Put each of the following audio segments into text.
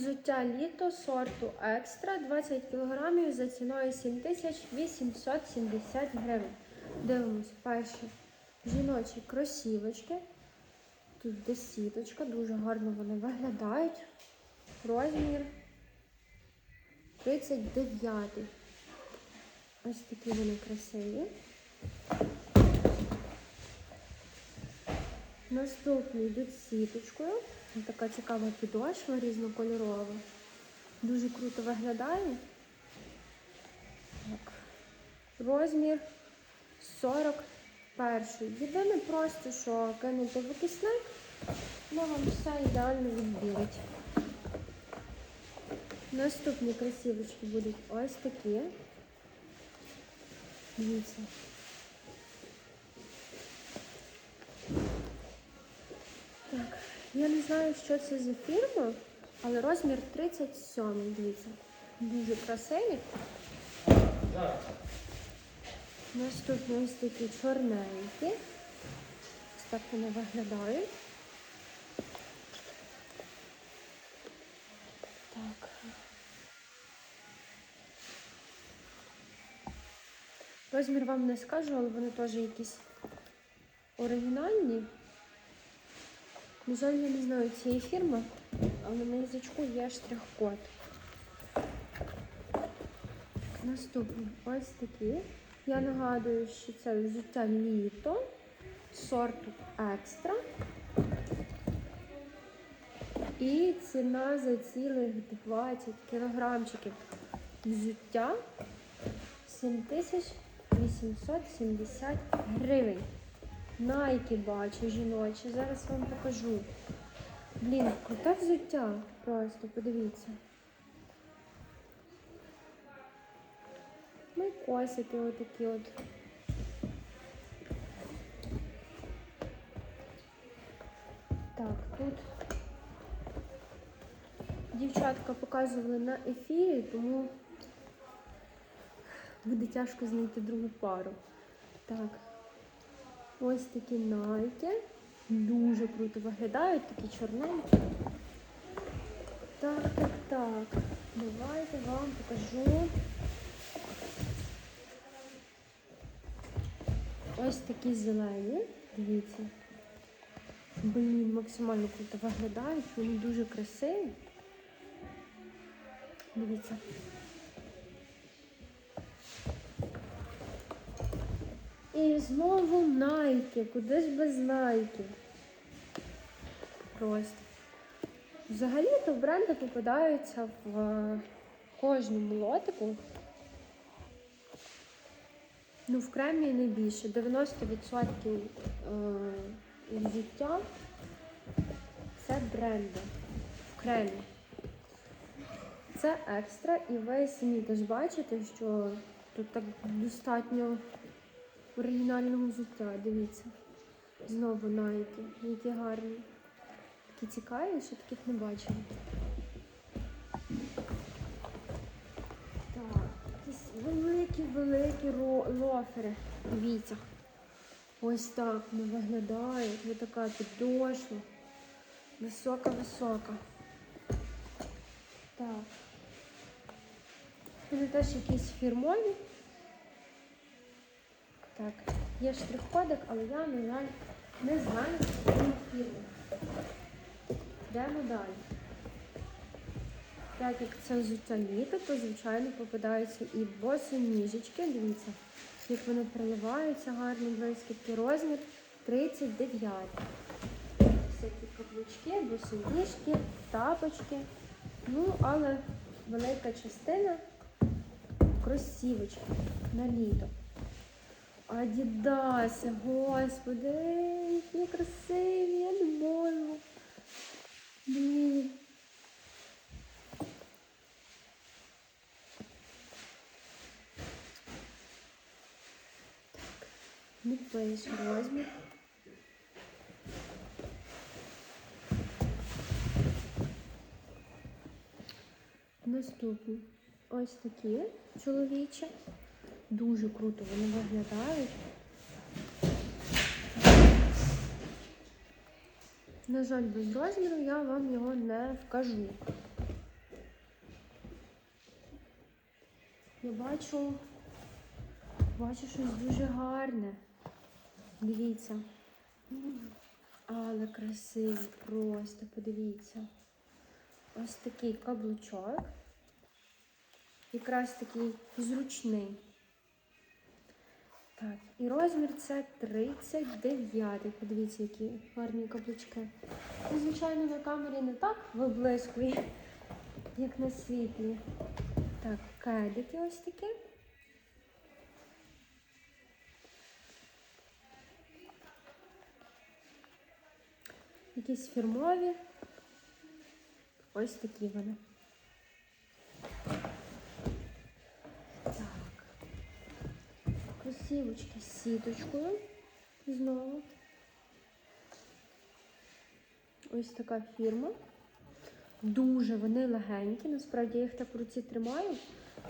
Взуття літо сорту екстра 20 кг за ціною 7870 гривень. Дивимось перші жіночі кросівочки. Тут десіточка, дуже гарно вони виглядають. Розмір 39. Ось такі вони красиві. Наступні йдуть сіточкою. Така цікава підошва різнокольорова. Дуже круто виглядає. Так. Розмір 41. Єдине просто, що кинути в окисник, ну вам все ідеально відбілить. Наступні красивочки будуть ось такі. Дивіться. Так, я не знаю, що це за фірма, але розмір 37, дивіться. Дуже красиві. Наступні ось такі чорненькі. Ось так вони виглядають. Так. Розмір вам не скажу, але вони теж якісь оригінальні. На жаль, я не знаю цієї фірми, але на язичку є штрих-код. Наступні ось такі. Я нагадую, що це взуття літо сорту екстра. І ціна за цілих 20 кілограмчиків взуття 7870 гривень. Найки бачу жіночі. Зараз вам покажу. Блін, круте взуття. Просто подивіться. Ну і косики отакі от. Так, тут дівчатка показували на ефірі, тому буде тяжко знайти другу пару. Так, ось такі найки. Дуже круто виглядають, такі чорненькі. Так, так, так. Давайте вам покажу. Ось такі зелені. Дивіться. Блін, максимально круто виглядають, вони дуже красиві. Дивіться. І знову найки. Куди ж без найки? Просто. Взагалі-то бренди попадаються в е, кожному лотику. Ну, в кремі найбільше. 90% е, взуття це бренди в кремі. Це екстра, і ви самі теж бачите, що тут так достатньо оригінального взуття. Дивіться. Знову найки, які гарні. Такі цікаві, що таких не бачила. Так, великі-великі лофери. Дивіться. Ось так вони виглядають. Ось така підошва. Висока-висока. Так. Вони теж якісь фірмові. Так, є штрих-кодик, але я, на жаль, не знаю цієї фірми. Йдемо далі. Так як це взуття літо, то звичайно попадаються і босоніжечки. Дивіться, як вони проливаються гарно, блискітки. Розмір 39. Всякі каблучки, босоніжки, тапочки. Ну, але велика частина кросівочки на літо. Адідаси, господи, які красиві, я не можу. Блін. Так, не пише розмір. Наступні ось такі чоловічі. Дуже круто вони виглядають. На жаль, без розміру я вам його не вкажу. Я бачу, бачу щось дуже гарне. Дивіться. Але красивий, просто подивіться. Ось такий каблучок. Якраз такий зручний. Так, і розмір це 39. Подивіться, які гарні каблучки. Ну, звичайно, на камері не так виблискує, як на світлі. Так, кедики ось такі. Якісь фірмові. Ось такі вони. З сіточкою. Знову. Ось така фірма. Дуже вони легенькі. Насправді я їх так в руці тримаю.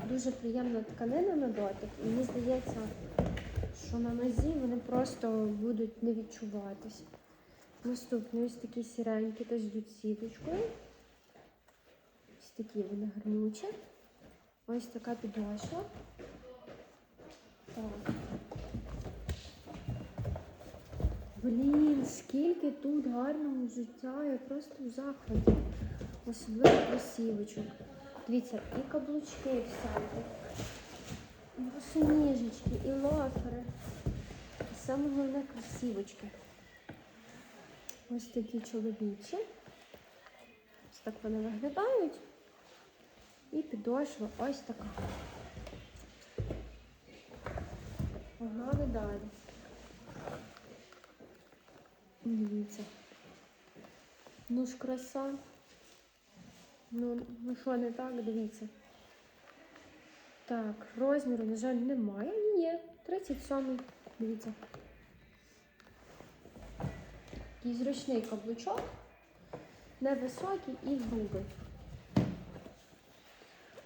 Дуже приємна тканина на дотик. І мені здається, що на нозі вони просто будуть не відчуватись. Наступні ось такі сіренькі, теж йдуть сіточкою. Ось такі вони гарнючі. Ось така підошва. Так. Блін, скільки тут гарного життя, я просто в захваті. Особливо кросівочок. Дивіться, і каблучки всякі, і босоніжечки, і лофери. І саме головне кросівочки. Ось такі чоловічі. Ось так вони виглядають. І підошва ось така. Погнали далі. Дивіться. Ну ж краса. Ну, ну що не так, дивіться. Так, розміру, на жаль, немає. Ні, є. 37 Дивіться. Такий зручний каблучок. Невисокий і грубий.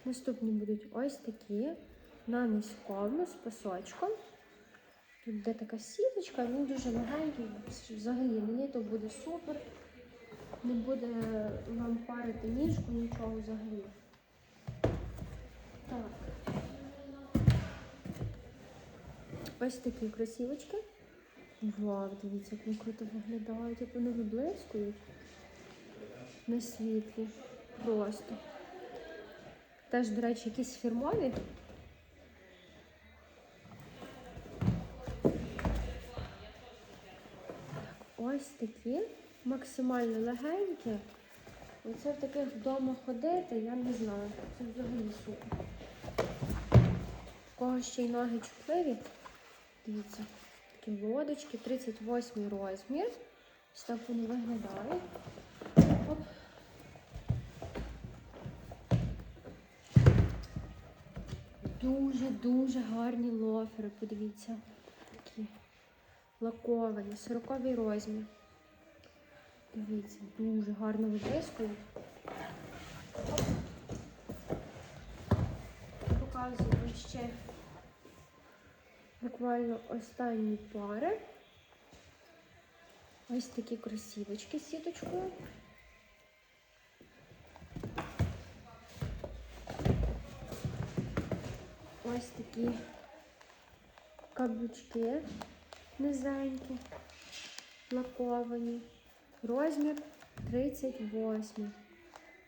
Наступні будуть ось такі. На низькому з пасочком. Тут де така сіточка, він дуже легенький. Взагалі на літо буде супер. Не буде вам парити ніжку, нічого взагалі. Так. Ось такі кросівочки. Вау, дивіться, як вони круто виглядають, як вони виблискують на світлі. Просто. Теж, до речі, якісь фірмові. Ось такі, максимально легенькі. Оце в таких вдома ходити, я не знаю. Це взагалі супер. В кого ще й ноги чутливі. Дивіться, такі лодочки, 38 розмір. Ось так вони виглядають. Оп. Дуже-дуже гарні лофери, подивіться. Лаковані, 40 розмір. Дивіться, дуже гарно виблискують. Показую вам ще буквально останні пари. Ось такі кросівочки з сіточкою. Ось такі каблучки низенькі, лаковані. Розмір 38.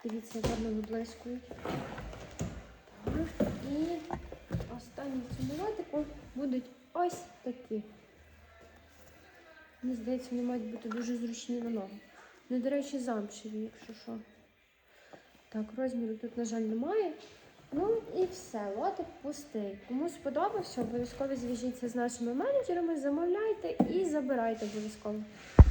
Дивіться, як гарно виблискують. І останні цьому лотику будуть ось такі. Мені здається, вони мають бути дуже зручні на ногу. Ну, до речі, замшеві, якщо що. Так, розміру тут, на жаль, немає. Ну і все, лотик пустий. Кому сподобався, обов'язково зв'яжіться з нашими менеджерами, замовляйте і забирайте обов'язково.